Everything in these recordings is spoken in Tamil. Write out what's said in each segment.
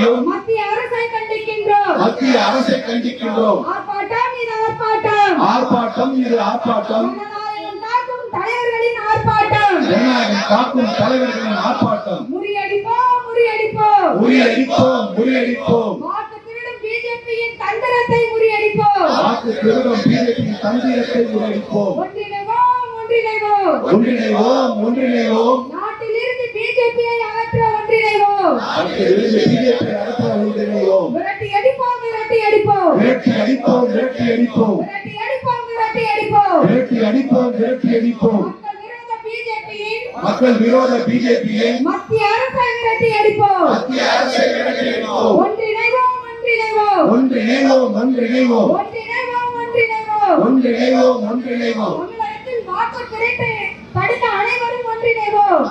செய்யும். மத்திய அரசை கண்டிக்கின்றோம். மத்திய அரசை கண்டிக்கின்றோம். ஆர்ப்பாட்டம் இது ஆர்ப்பாட்டம். ஆர்ப்பாட்டம் இது ஆர்ப்பாட்டம். தலைவர்களின் ஆர்ப்பாட்டம். காக்கும் தலைவர்களின் ஆர்ப்பாட்டம். முறியடிப்போம் முறியடிப்போம். முறியடிப்போம் முறியடிப்போம். பிஜேபியின் தந்திரத்தை முறியடிப்போம். வாக்கு திருடும் பிஜேபியின் தந்திரத்தை முறியடிப்போம். ஒன்றிணைவோம் ஒன்றிணைவோம். ஒன்றிணைவோம் ஒன்றிணைவோம். நாட்டிலிருந்து பிஜேபியை அகற்ற ஒன்றிணைவோம். விரட்டி அடிப்போம் விரட்டி அடிப்போம். விரட்டி அடிப்போம் விரட்டி அடிப்போம். விரட்டி அடிப்போம் விரட்டி அடிப்போம். விரட்டி அடிப்போம் விரட்டி அடிப்போம். மக்கள் விரோத பிஜேபியை மத்திய அரசை விரட்டி அடிப்போம். மத்திய அரசை விரட்டி அடிப்போம். ஒன்றிணைவோம் ஒன்றிணைவோம். ஒன்றிணைவோம் ஒன்றிணைவோம். ஒன்றிணைவோம் ஒன்றிணைவோம். ஒன்றிணைவோம் ஒன்றிணைவோம். தமிழகத்தில் வாக்கு திருட்டை தடுக்க அனைவரும் ஒன்றிணைவோம்.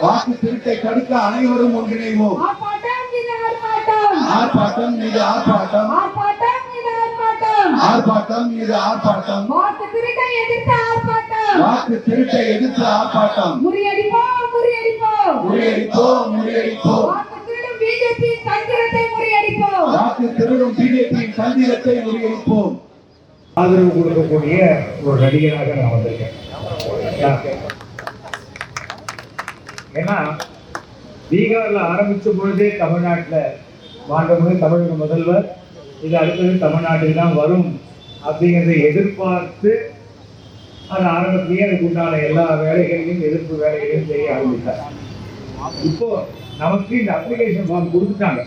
வாக்கு திருட்டை தடுக்க அனைவரும் ஒன்றிணைவோம். ஆர்ப்பாட்டம் இது ஆர்ப்பாட்டம். ஆர்ப்பாட்டம் மீது ஆர்ப்பாட்டம். ஆர்ப்பாட்டம் இது ஆர்ப்பாட்டம். ஆர்ப்பாட்டம் மீது ஆர்ப்பாட்டம். வாக்கு திருட்டை எதிர்த்து ஆர்ப்பாட்டம். வாக்கு திருட்டை எதிர்த்து ஆர்ப்பாட்டம். முறியடிப்போம் முறியடிப்போம். முறியடிப்போம் முறியடிப்போம். வாக்கு திருடும் பிஜேபி தந்திரத்தை முறியடிப்போம். வாக்கு திருடும் பிஜேபியின் தந்திரத்தை முறியடிப்போம். ஆதரவு கொடுக்கக்கூடிய ஒரு நடிகராக நான் வந்திருக்கேன். ஏன்னா பீகார்ல ஆரம்பிச்ச பொழுதே தமிழ்நாட்டில் மாண்புமிகு தமிழக முதல்வர் இது அடுத்தது தமிழ்நாட்டில் தான் வரும் அப்படிங்கிறத எதிர்பார்த்து அது ஆரம்பத்திலேயே அதுக்கு உண்டான எல்லா வேலைகளையும் எதிர்ப்பு வேலைகளையும் செய்ய ஆரம்பித்தார். இப்போ நமக்கு இந்த அப்ளிகேஷன் ஃபார்ம் கொடுத்துட்டாங்க.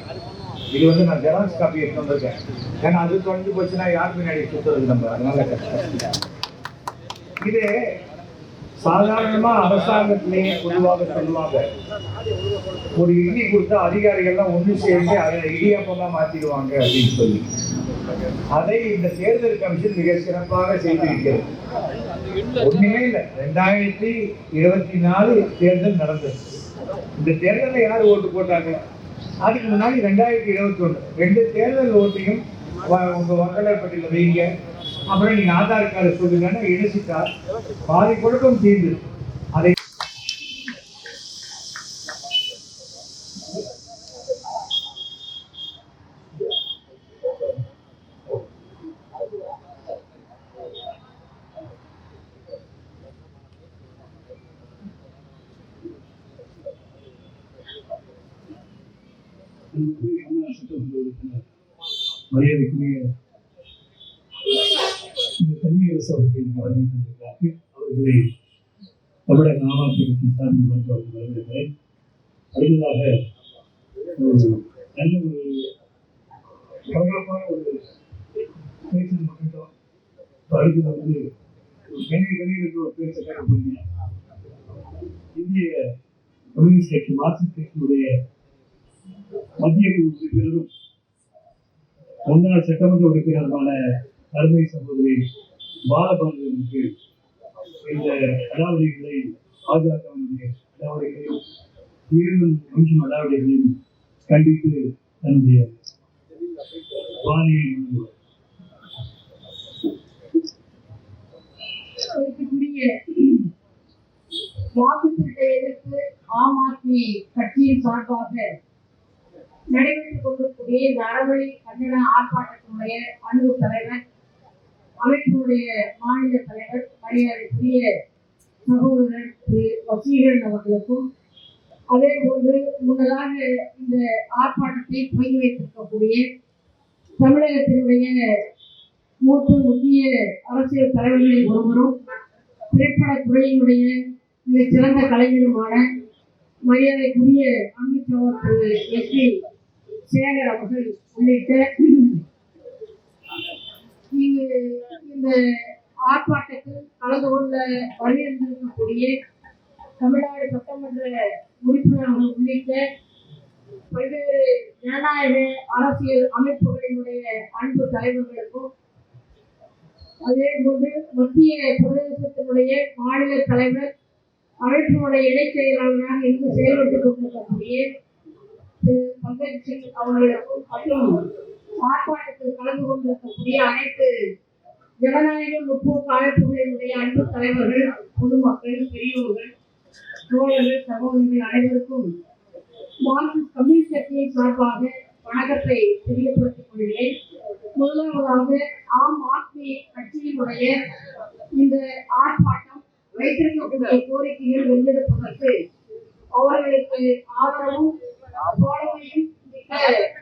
இது வந்து நான் ஜெராக்ஸ் காப்பி எடுத்து வந்திருக்கேன். ஏன்னா அது தொலைஞ்சு போச்சுன்னா யார் பின்னாடி சுத்துறது நம்ம? அதனால கஷ்டம். இது சாதாரணமா அரசாங்கத்திலேயே பொதுவாக சொல்லுவாங்க. ஒரு இடி கொடுத்தா அதிகாரிகள்லாம் ஒன்று சேர்ந்து அதை இடியாப்பமா மாத்திடுவாங்க அப்படின்னு சொல்லி. அதை இந்த தேர்தல் கமிஷன் மிக சிறப்பாக செய்திருக்கிறது. ஒண்ணுமே இல்லை. ரெண்டாயிரத்தி இருபத்தி நாலு தேர்தல் நடந்தது. இந்த தேர்தலில் யார் ஓட்டு போட்டாங்க? அதுக்கு முன்னாடி ரெண்டாயிரத்தி இருபத்தி ஒன்று ரெண்டு தேர்தல் ஓட்டையும் வ- உங்க வாக்காளர் பட்டியல வைங்க. அப்புறம் நீங்க ஆதார் கார்டு சொல்லுங்கன்னா இணைச்சிட்டா பாதி கொடுக்கும் தீர்ந்து அதை மரியாதைக்குரிய இந்த தனியரசு அவர்கள் வருகை தந்திருக்கிறார்கள் அவர்களை தமிழக ஆமாத்திரத்தின் சாமி வந்து அவர்கள் வருகிறேன் அடுத்ததாக நல்ல ஒரு பரபரப்பான ஒரு பேச்சு மக்கட்டும் அடுத்தது வந்து ஒரு கணித என்று ஒரு பேச்சை கேட்க இந்திய கம்யூனிஸ்ட் கட்சி மார்க்சிஸ்ட் கட்சியுடைய மத்திய குழு உறுப்பினரும் முன்னாள் சட்டமன்ற உறுப்பினருமான அருமை சகோதரி பாலபாண்டியனுக்கு இந்த அடாவடிகளை பாஜகவினுடைய அடாவடிகளையும் தேர்தல் கமிஷன் அடாவடிகளையும் கண்டித்து தன்னுடைய பாணியை வாக்கு திருட்டை எதிர்த்து ஆம் ஆத்மி கட்சியின் சார்பாக நடைபெற்றுக் கொண்டிருக்கூடிய இந்த அறவழி கண்டன ஆர்ப்பாட்டத்தினுடைய அன்பு தலைவர் அமைப்பினுடைய மாநில தலைவர் மரியாதைக்குரிய சகோதரர் திரு வசீகரன் அவர்களுக்கும் அதே போன்று முன்னதாக இந்த ஆர்ப்பாட்டத்தை துவங்கி வைத்திருக்கக்கூடிய தமிழகத்தினுடைய மூத்த முக்கிய அரசியல் தலைவர்களில் ஒருவரும் திரைப்படத் துறையினுடைய மிகச் சிறந்த கலைஞருமான மரியாதைக்குரிய அமித்ஷவர் திரு எஸ் பி சேகர் அவர்கள் உள்ளிட்ட நீங்க இந்த ஆர்ப்பாட்டத்தில் கலந்து கொள்ள வருகின்றிருக்கக்கூடிய தமிழ்நாடு சட்டமன்ற உறுப்பினர்கள் உள்ளிட்ட பல்வேறு ஜனநாயக அரசியல் அமைப்புகளினுடைய அன்பு தலைவர்களுக்கும் அதே போன்று மத்திய பிரதேசத்தினுடைய மாநில தலைவர் அமைப்பினுடைய இணைச் செயலாளராக இருந்து செயல்பட்டுக் கொண்டிருக்கக்கூடிய திரு பங்கஜ் சிங் அவர்களுக்கும் மற்றும் ஆர்ப்பாட்டத்தில் கலந்து கொண்டிருக்கக்கூடிய அனைத்து ஜனநாயக முற்போக்கு அமைப்புகளினுடைய அன்பு தலைவர்கள் பொதுமக்கள் பெரியோர்கள் தோழர்கள் சகோதரர்கள் அனைவருக்கும் மார்க்சிஸ்ட் கம்யூனிஸ்ட் கட்சியின் சார்பாக வணக்கத்தை தெரியப்படுத்திக் கொள்கிறேன். முதலாவதாக ஆம் ஆத்மி கட்சியினுடைய இந்த ஆர்ப்பாட்டம் வைத்திருக்கக்கூடிய கோரிக்கைகள் வென்றெடுப்பதற்கு அவர்களுக்கு ஆதரவும்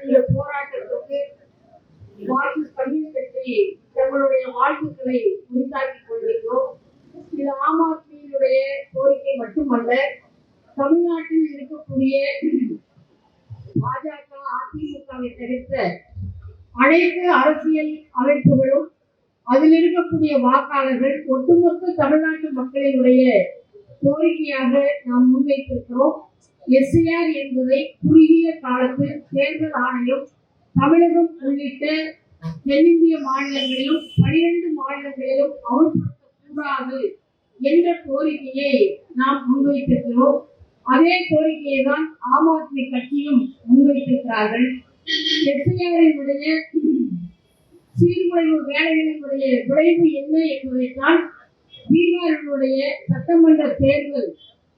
இந்த போராட்டத்திற்கு மார்க்சிஸ்ட் கம்யூனிஸ்ட் கட்சி தங்களுடைய வாழ்த்துக்களை உரித்தாக்கிக் கொள்கிறோம் இது ஆம் ஆத்மியினுடைய கோரிக்கை மட்டுமல்ல தமிழ்நாட்டில் இருக்கக்கூடிய பாஜக அதிமுகவை தவிர்த்த அனைத்து அரசியல் அமைப்புகளும் அதில் இருக்கக்கூடிய வாக்காளர்கள் ஒட்டுமொத்த தமிழ்நாட்டு மக்களினுடைய கோரிக்கையாக நாம் முன்வைத்திருக்கிறோம். எஸ்ஐஆர் என்பதை குறுகிய காலத்தில் தேர்தல் ஆணையம் தமிழகம் உள்ளிட்ட தென்னிந்திய மாநிலங்களிலும் பனிரெண்டு மாநிலங்களிலும் அமல்படுத்தக்கூடாது என்ற கோரிக்கையை நாம் முன்வைத்திருக்கிறோம். அதே கோரிக்கையை தான் ஆம் ஆத்மி கட்சியும் முன்வைத்திருக்கிறார்கள். எஸ்ஐஆரினுடைய சீர்குலைவு வேலைகளினுடைய விளைவு என்ன என்பதைத்தான் பீகாரினுடைய சட்டமன்ற தேர்தல்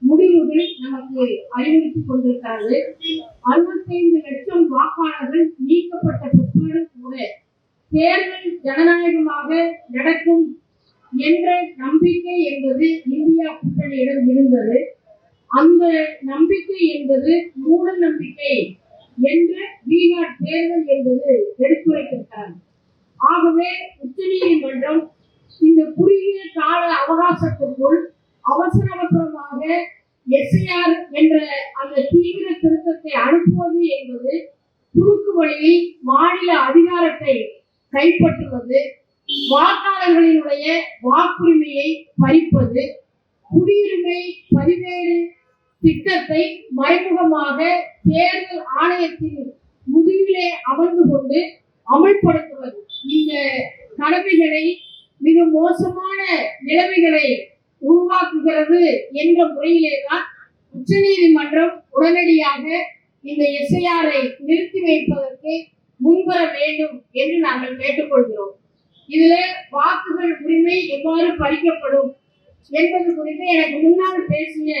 முடிவுகள் நமக்கு அறிவுறுத்திக் கொண்டிருக்கிறது. அறுபத்தைந்து லட்சம் வாக்காளர்கள் நீக்கப்பட்ட பிற்பாடு கூட தேர்தல் ஜனநாயகமாக நடக்கும் என்ற நம்பிக்கை என்பது இந்தியா கூட்டணியிடம் இருந்தது. அந்த நம்பிக்கை என்பது மூட நம்பிக்கை என்ற பீகார் தேர்தல் என்பது எடுத்துரைத்திருக்கிறார் ஆகவே உச்சநீதிமன்றம் இந்த குறுகிய கால அவகாசத்திற்குள் அவசர அவசரமாக எஸ்ஐஆர் என்ற அந்த தீவிர திருத்தத்தை அனுப்புவது என்பது குறுக்கு வழியில் மாநில அதிகாரத்தை கைப்பற்றுவது வாக்காளர்களினுடைய வாக்குரிமையை பறிப்பது குடியுரிமை பதிவேறு திட்டத்தை மறைமுகமாக தேர்தல் ஆணையத்தின் முதுகிலே அமர்ந்து கொண்டு அமல்படுத்துவது. இந்த கடமைகளை மிக மோசமான நிலைமைகளை உருவாக்குகிறது என்ற முறையிலே தான் உச்சநீதிமன்றம் உடனடியாக இந்த எஸ்ஐஆரை நிறுத்தி வைப்பதற்கு முன்வர வேண்டும் என்று நாங்கள் கேட்டுக்கொள்கிறோம். இதுல வாக்குகள் உரிமை எவ்வாறு பறிக்கப்படும் என்பது குறித்து எனக்கு முன்னால் பேசிய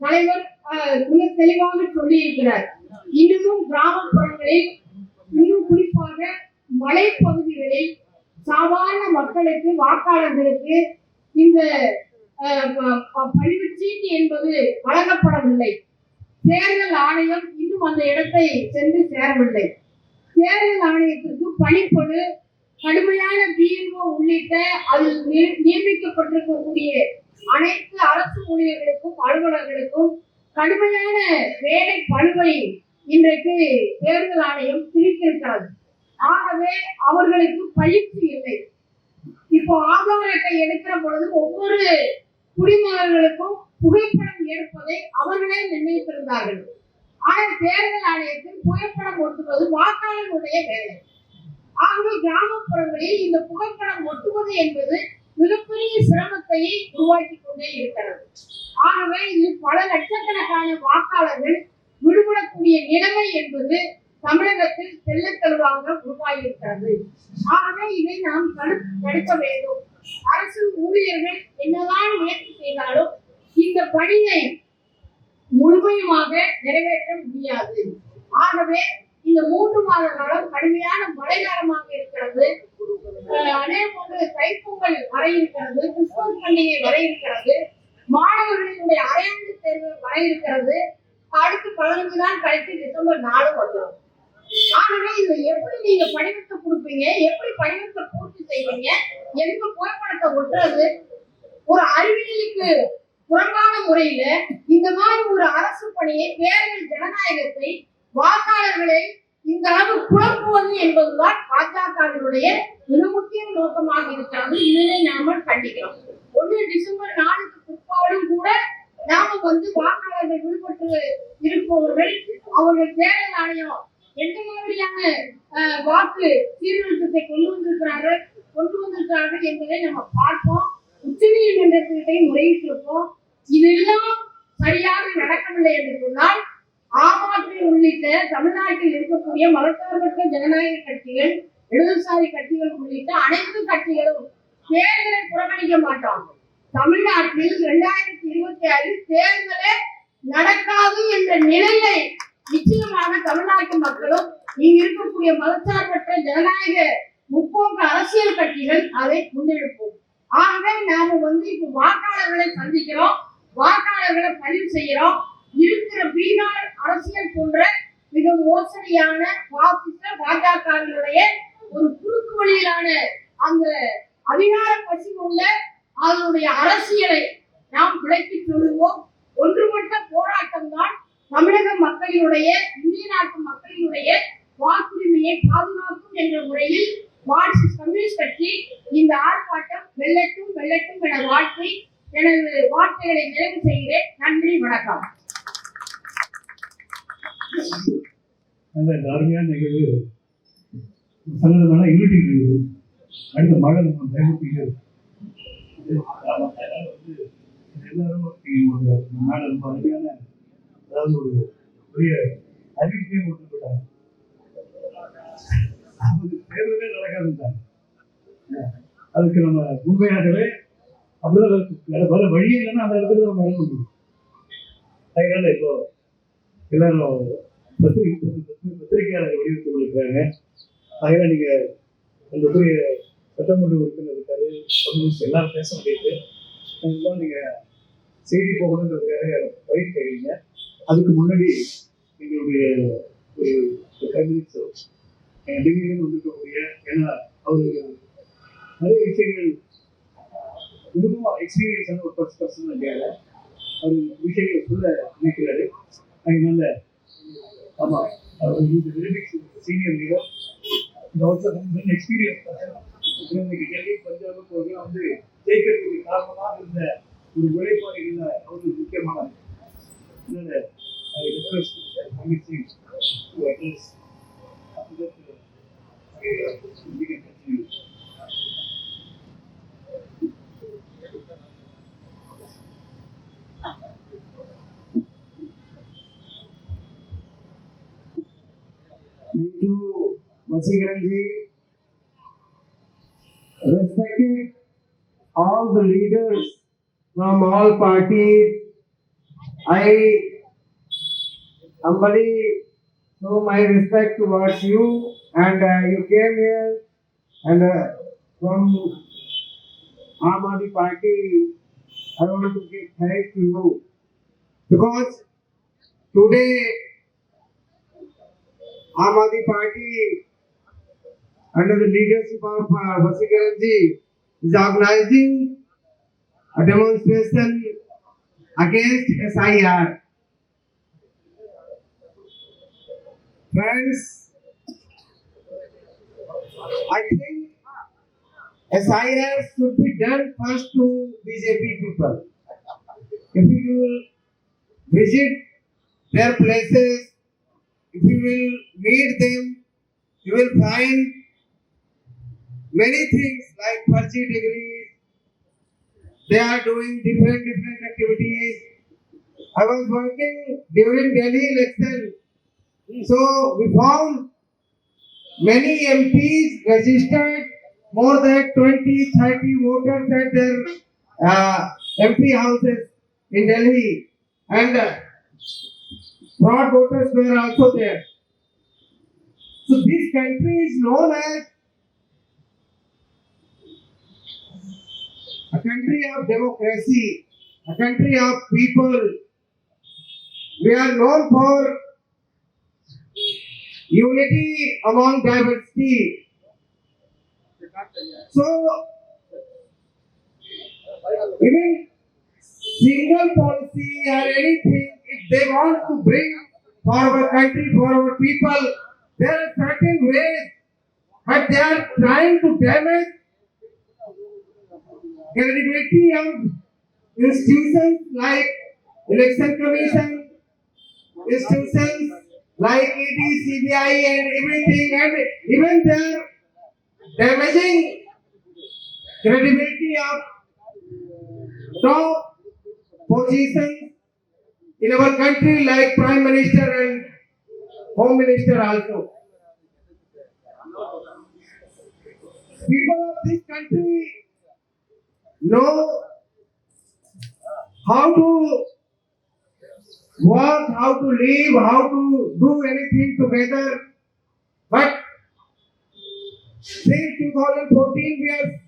தலைவர் மிக தெளிவாக சொல்லி இருக்கிறார் இன்னமும் கிராமப்புறங்களில் இன்னும் குறிப்பாக மலைப்பகுதிகளில் சாதாரண மக்களுக்கு வாக்காளர்களுக்கு இந்த அஹ், ப- என்பது வழங்கப்படவில்லை. தேர்தல் ஆணையம் இன்னும் அந்த இடத்தை சென்று சேரவில்லை. தேர்தல் ஆணையத்திற்கு பணிப்படு கடுமையான பிஎன்ஓ உள்ளிட்ட அதில் நியமிக்கப்பட்டிருக்கக்கூடிய அனைத்து அரசு ஊழியர்களுக்கும் அலுவலர்களுக்கும் கடுமையான வேலை பழுவை இன்றைக்கு தேர்தல் ஆணையம் திணித்திருக்கிறது. ஆகவே அவர்களுக்கு பயிற்சி இல்லை. இப்போ ஆதார் அட்டை எடுக்கிற பொழுது ஒவ்வொரு குடிமகர்களுக்கும் புகைப்படம் எடுப்பதை அவர்களே நிர்ணயித்திருந்தார்கள் ஆனால் தேர்தல் ஆணையத்தில் புகைப்படம் ஒட்டுவது வாக்காளர்களுடைய வேலை. ஆகவே கிராமப்புறங்களில் இந்த புகைப்படம் ஒட்டுவது என்பது மிகப்பெரிய சிரமத்தை உருவாக்கி கொண்டே இருக்கிறது. ஆகவே இது பல லட்சக்கணக்கான வாக்காளர்கள் விடுபடக்கூடிய நிலைமை என்பது தமிழகத்தில் தெள்ளத் தெளிவாக உருவாகியிருக்கிறது. ஆகவே இதை நாம் தடுக்க வேண்டும். அரசு ஊழியர்கள் என்னதான் முயற்சி செய்தாலும் இந்த பணியை முழுமையுமாக நிறைவேற்ற முடியாது. ஆகவே இந்த மூன்று மாத காலம் கடுமையான மழை காலமாக சொல்றது ஒரு அறிவியலுக்கு புறம்பான முறையில இந்த மாதிரி ஒரு அரசு பணியை தேர்தல் ஜனநாயகத்தை வாக்காளர்களை இந்த அளவு குழப்புவது என்பதுதான் பாஜகவினுடைய மிக முக்கிய நோக்கமாக இருக்கிறது. இதனை நாம கண்டிக்கிறோம். ஒண்ணு டிசம்பர் நாலுக்கு பிற்பாடும் கூட நாம வந்து வாக்காளர்கள் விடுபட்டு இருப்பவர்கள் அவர்கள் தேர்தல் ஆணையம் எந்த மாதிரியான வாக்கு சீர்திருத்தத்தை கொண்டு வந்திருக்கிறார்கள் கொண்டு வந்திருக்கிறார்கள் என்பதை நம்ம பார்ப்போம். உச்சநீதிமன்றத்திட்டே முறையிட்டிருப்போம் இதெல்லாம் சரியாக நடக்கவில்லை என்று சொன்னால் ஆம் ஆத்மி உள்ளிட்ட தமிழ்நாட்டில் இருக்கக்கூடிய மதசார்பற்ற ஜனநாயக கட்சிகள் இடதுசாரி கட்சிகள் உள்ளிட்ட அனைத்து கட்சிகளும் தேர்தலை புறக்கணிக்க மாட்டாங்க. தமிழ்நாட்டில் இரண்டாயிரத்தி இருபத்தி ஆறில் தேர்தலே நடக்காது என்ற நிலையை நிச்சயமாக தமிழ்நாட்டு மக்களும் இங்கு இருக்கக்கூடிய மதச்சார்பற்ற ஜனநாயக முற்போக்கு அரசியல் கட்சிகள் அதை முன்னெடுப்போம். ஆகவே நாம வந்து இப்ப வாக்காளர்களை சந்திக்கிறோம். வாக்காளர்களை பதிவு செய்யறோம் இருக்கிற பீகார் அரசியல் போன்ற மிக மோசடியான பாசிச பாஜகவினுடைய ஒரு குறுக்கு வழியிலான அந்த அதிகார பசி உள்ள அதனுடைய அரசியலை நாம் விளக்கி சொல்லுவோம். ஒன்றுபட்ட போராட்டம் தான் தமிழக மக்களினுடைய இந்திய நாட்டு மக்களினுடைய வாக்குரிமையை பாதுகாக்கும் என்ற முறையில் மார்க்சிஸ்ட் கம்யூனிஸ்ட் கட்சி இந்த ஆர்ப்பாட்டம் வெல்லட்டும் வெல்லட்டும் என வாழ்த்தி எனது வார்த்தைகளை நிறைவு செய்கிறேன். நன்றி வணக்கம். நல்ல இந்த அருமையான நிகழ்வு சங்கடமான இருட்டி இருக்குது அடுத்த மழை நம்ம பயமுறுத்திட்டு வந்து எல்லாரும் இங்க ஒரு நாடு ரொம்ப அருமையான அதாவது ஒரு பெரிய அறிவிக்கையை கொண்டு போட்டாங்க தேர்தலே நடக்காதுட்டாங்க அதுக்கு நம்ம உண்மையாகவே அப்படிதான் வேற வேற வழியே இல்லைன்னா அந்த இடத்துல நம்ம இறங்க முடியும். அதனால இப்போ எல்லாரும் பத்திரிகை பத்திரிகை- பத்திரிகையாளர் வெளியிட்டு கொண்டிருக்கிறாங்க. அதனால நீங்க அந்த பெரிய சட்டமன்ற உறுப்பினர் இருக்காரு அப்படின்னு எல்லாரும் பேச முடியுது அதெல்லாம் நீங்க செய்தி போகணுன்றதுக்காக வழி செய்றீங்க. அதுக்கு முன்னாடி எங்களுடைய ஒரு கம்யூனிஸ்ட் டெல்லியிலிருந்து வந்திருக்கக்கூடிய ஏன்னா அவரு நிறைய விஷயங்கள் மிகவும் எக்ஸ்பீரியன்ஸான ஒரு பர்சன் பர்சன் இல்லையா அவர் விஷயங்களை சொல்ல நினைக்கிறாரு. அதனால ஆமா அவர் சீனியர் லீடர் எக்ஸ்பீரியன்ஸ் இன்னைக்கு டெல்லி வந்து ஜெயிக்கிறதுக்கு காரணமாக இருந்த ஒரு உழைப்பாளி அவருக்கு முக்கியமானது அதனால I request Amit Singh to address Hindu Vasikiranji, respected all the leaders from all parties, I humbly show my respect towards you and uh, you came here and uh, from Aam Aadmi Party, I want to give thanks to you because today Aam Aadmi Party, under the leadership of uh, is organizing a demonstration against SIR. Friends, I think SIR should be done first to BJP people. If you will visit their places, if you will meet them, you will find many things like Farsi degrees. They are doing different different activities. I was working during Delhi election, so we found many MPs registered more than 20, 30 voters at their uh, MP houses in Delhi, and uh, voters were also there. So this country is known as a country of democracy, a country of people. We are known for unity among diversity. So, even single policy or anything, if they want to bring for our country, for our people, there are certain ways, but they are trying to damage credibility of institutions like election commission, institutions like ED, CBI and everything and even are damaging credibility of top positions in our country like Prime Minister and Home Minister also. People of this country know how to work, how to live, how to do anything together. But since 2014, we are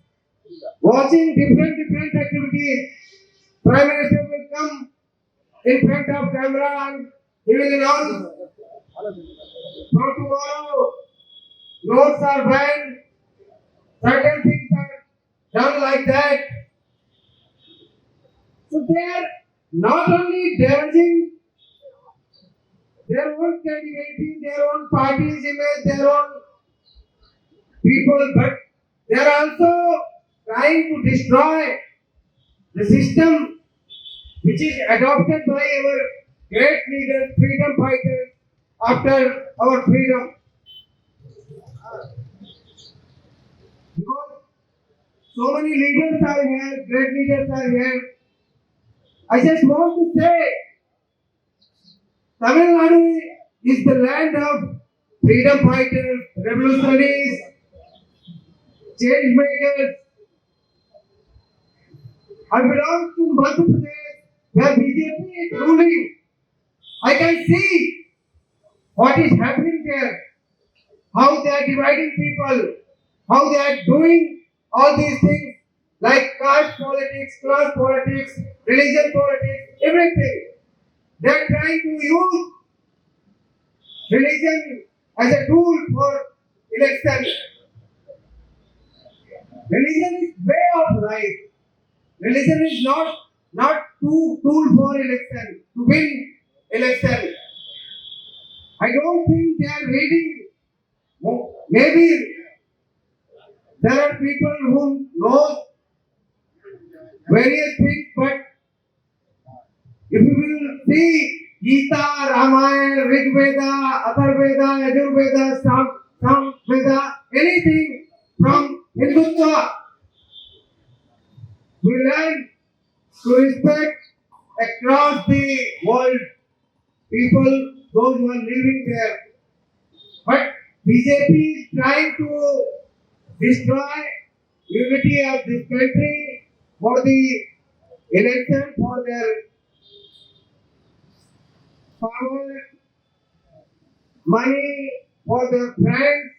watching different different activities. Prime Minister will come in front of camera and he will announce from tomorrow notes are banned, certain things are done like that. So they are not only damaging their own candidacy, their own party's image, their own people, but they are also trying to destroy the system which is adopted by our great leaders, freedom fighters after our freedom. Because so many leaders are here, great leaders are here. I just want to say, Tamil Nadu is the land of freedom fighters, revolutionaries, change makers. I belong to Madhya Pradesh where BJP is ruling. I can see what is happening there, how they are dividing people, how they are doing all these things like caste politics, class politics, religion politics, everything. They are trying to use religion as a tool for election. Religion is way of life. Religion is not not two tool for election to win election. I don't think they are reading. Maybe there are people who know various things, but if you will Rig Veda, Atharveda, Yajurveda, Sam, Sam Veda, anything from Hindutva, we learn to respect across the world people, those who are living there. But BJP is trying to destroy unity of this country for the election, for their power, money, for their friends.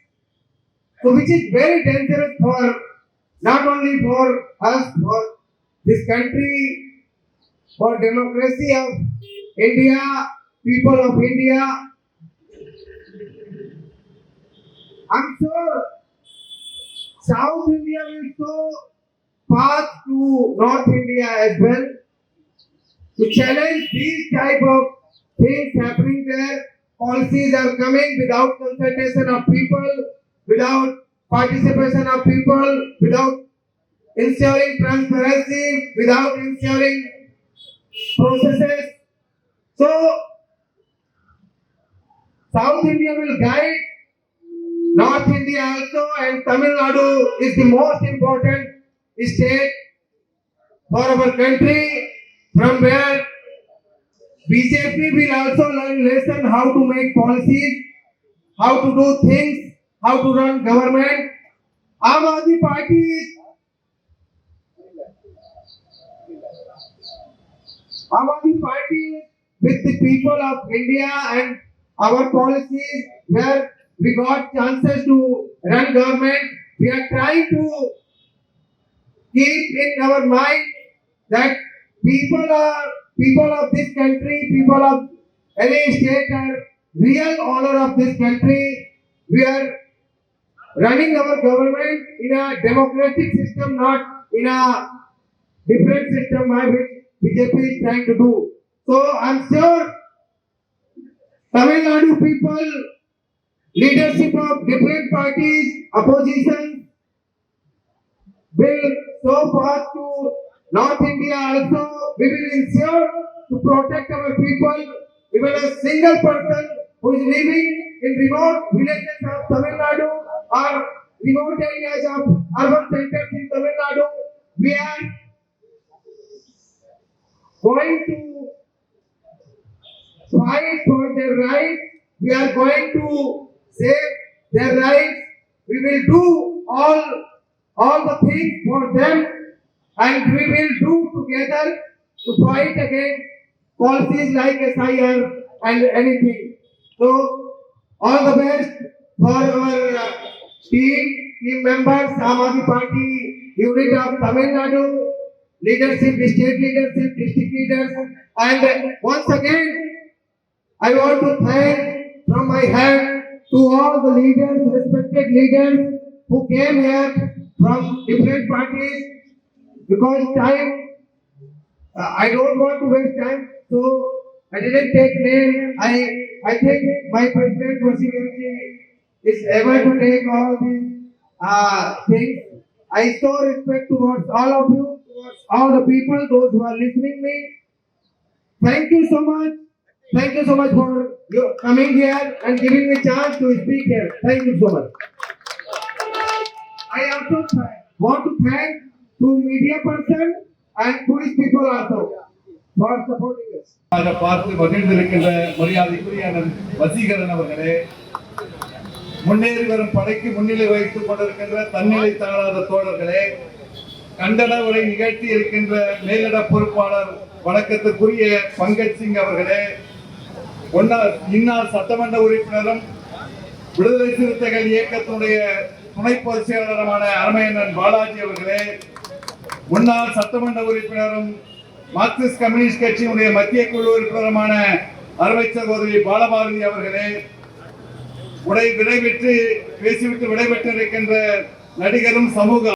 So which is very dangerous for not only for us, for this country, for democracy of India, people of India. I'm sure South India will show path to North India as well to challenge these type of things happening there. Policies are coming without consultation of people, without participation of people, without ensuring transparency, without ensuring processes. So, South India will guide North India also, and Tamil Nadu is the most important state for our country from where BJP will also learn lesson how to make policies, how to do things, how to run government. Aam Aadmi Party Aam Aadmi Party with the people of India and our policies where we got chances to run government. We are trying to keep in our mind that people are people of this country, people of any state are real owner of this country. We are running our government in a democratic system, not in a different system by which BJP is trying to do. So I'm sure Tamil Nadu people, leadership of different parties, opposition will so far to North India also. We will ensure to protect our people. Even a single person who is living in remote villages of Tamil Nadu or remote areas of urban centers in Tamil Nadu, we are going to fight for their rights. We are going to save their rights. We will do all all the things for them and we will do together to fight against policies like SIR and anything. So all the best for our uh, team, team members, Aam Aadmi Party unit of Tamil Nadu, leadership, state leadership, district leaders, and once again, I want to thank from my heart to all the leaders, respected leaders who came here from different parties because time, uh, I don't want to waste time, so I didn't take name. I I think my president Vasigaji is able to take all these uh, things. I show respect towards all of you, towards all the people, those who are listening me. Thank you so much. Thank you so much for you coming here and giving me chance to speak here. Thank you so much. I also want to thank to media person and police people also for supporting us. அதை பார்த்து மகிழ்ந்திருக்கின்ற மரியாதைக்குரிய வசீகரன் அவர்களே முன்னேறி வரும் படைக்கு முன்னிலை வைத்துக் கொண்டிருக்கின்ற தன்னிலை தாழாத தோழர்களே கண்டன உரை நிகழ்த்தி இருக்கின்ற மேலிட பொறுப்பாளர் வணக்கத்துக்குரிய பங்கஜ் சிங் அவர்களே ஒன்னார் இன்னார் சட்டமன்ற உறுப்பினரும் விடுதலை சிறுத்தைகள் இயக்கத்தினுடைய துணை பொதுச் செயலாளருமான அரமையண்ணன் பாலாஜி அவர்களே முன்னாள் சட்டமன்ற உறுப்பினரும் மார்க்சிஸ்ட் கம்யூனிஸ்ட் கட்சியினுடைய மத்திய குழு உறுப்பினருமான அருமை சகோதரி பாலபாரதி அவர்களே உடை விடைபெற்று பேசிவிட்டு விடைபெற்றிருக்கின்ற நடிகரும் சமூக